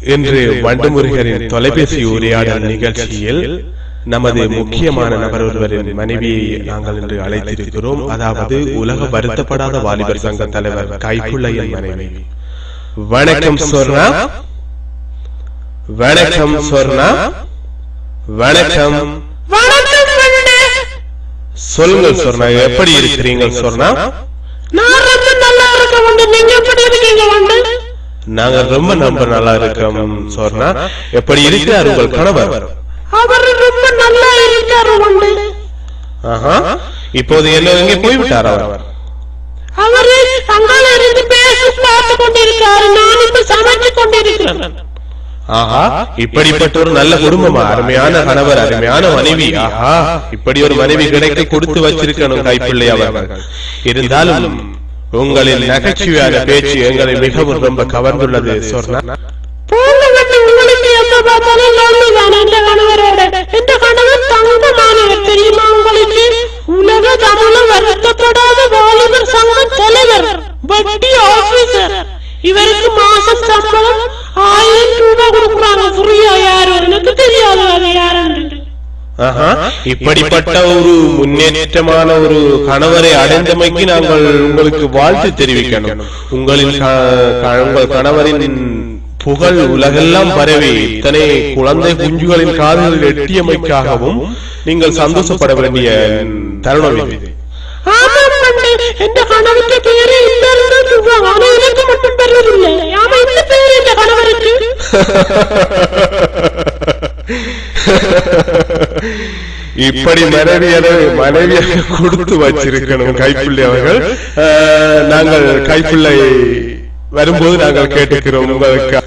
இன்று வண்டுமுருகரின் தொலைபேசி உரையாடல் நிகழ்ச்சியில் நமது முக்கியமான நபர் ஒருவரின் மனைவியை நாங்கள் இன்று அழைத்திருக்கிறோம். அதாவது உலக வருத்தப்படாத வாலிபர் சங்க தலைவர் கைப்புள்ளையின் மனைவி. வணக்கம் சொர்ணா. வணக்கம் சொர்ணா. வணக்கம். சொல்லுங்கள் சொர்ணா. எப்படி இருக்கிறீங்க சொர்ணா? நான் ரொம்ப நல்லா இருக்க வந்து நீங்க எப்படி இருக்கீங்க வந்து நாங்க ரொம்ப நம்ப நல்லா இருக்கோம் சொர்ணா எப்படி இருக்கிறார் உங்கள் கணவர்? அவர் ரொம்ப நல்லா இருக்காரு ஆஹா. இப்போது என்ன எங்கே போய்விட்டார் அவர்? அவரு? அங்கால இருந்து பேசி பார்த்து கொண்டிருக்காரு நான் இப்ப சமைச்சு கொண்டிருக்கிறேன். ஆஹா. இப்படிப்பட்ட ஒரு நல்ல குடும்பமா? அருமையான கணவர் அருமையான மனைவி. ஆஹா. இப்படி ஒரு மனைவி கிடைக்க கொடுத்து வச்சிருக்கணும் கைப்பிள்ளை அவர்கள். இருந்தாலும் உங்களின் நகைச்சுவையான பேச்சு எங்களை மிகவும் ரொம்ப கவர்ந்துள்ளது சொர்ணா போங்க வந்து உங்களுக்கு? இப்படிப்பட்ட ஒரு முன்னேற்றமான ஒரு கணவரை அடைந்தமைக்கு நாங்கள் உங்களுக்கு வாழ்த்து தெரிவிக்கணும். உங்களின் உங்கள் கணவரின் புகழ் உலகெல்லாம் பரவி இத்தனை குழந்தை குஞ்சுகளின் காதுகளில் எட்டியமைக்காகவும் நீங்கள் சந்தோஷப்பட வேண்டிய தருணம் இது. பெறவில்லை ஆமா இப்படி மனைவியரை மனைவியை கொடுத்து வச்சிருக்கணும் கைப்பிள்ளை அவர்கள். நாங்கள் கைப்பிள்ளை வரும்போது நாங்கள் கேட்டுக்கிறோம். உங்களுக்கு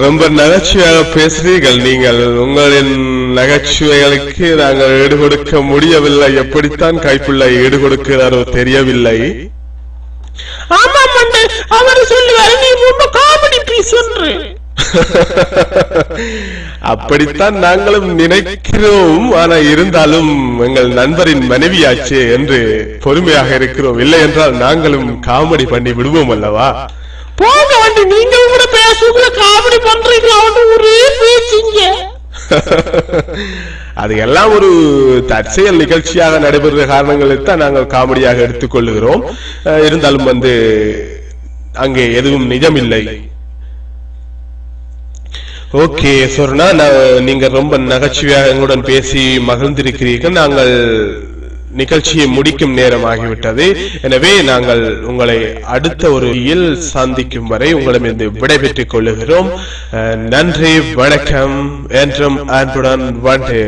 ரொம்ப நகைச்சுவையாக பேசுறீர்கள் நீங்கள். உங்களின் நகைச்சுவைகளுக்கு நாங்கள் ஈடு கொடுக்க முடியவில்லை. எப்படித்தான் கைப்பிள்ளை ஈடு கொடுக்கிறாரோ தெரியவில்லை ஆமா அவர் சொல்லுவாரு நீ ரொம்ப காமெடி பீஸ் அப்படித்தான் நாங்களும் நினைக்கிறோம். ஆனா இருந்தாலும் எங்கள் நண்பரின் மனைவியாச்சே என்று பொறுமையாக இருக்கிறோம். இல்லை என்றால் நாங்களும் காமெடி பண்ணி விடுவோம் அல்லவா? போங்க வந்து நீங்க கூட பேசுங்க காமெடி பண்றீங்க அவனு ஒரே பேசிங்க அது எல்லாம் ஒரு தற்செயல் நிகழ்ச்சியாக நடைபெறுகிற காரணங்களை தான் நாங்கள் காமெடியாக எடுத்துக்கொள்ளுகிறோம் அஹ், இருந்தாலும் வந்து அங்கே எதுவும் நிஜமில்லை. ஓகே சொர்ணா நான் நீங்க ரொம்ப நகைச்சுவையாக எங்களுடன் பேசி மகிழ்ந்திருக்கிறீர்கள். நாங்கள் நிகழ்ச்சியை முடிக்கும் நேரம் ஆகிவிட்டது எனவே நாங்கள் உங்களை அடுத்த ஒரு இயல் சந்திக்கும் வரை உங்களிடமிருந்து விடைபெற்றுக் கொள்ளுகிறோம். நன்றி வணக்கம். என்றும் அன்புடன் வந்து.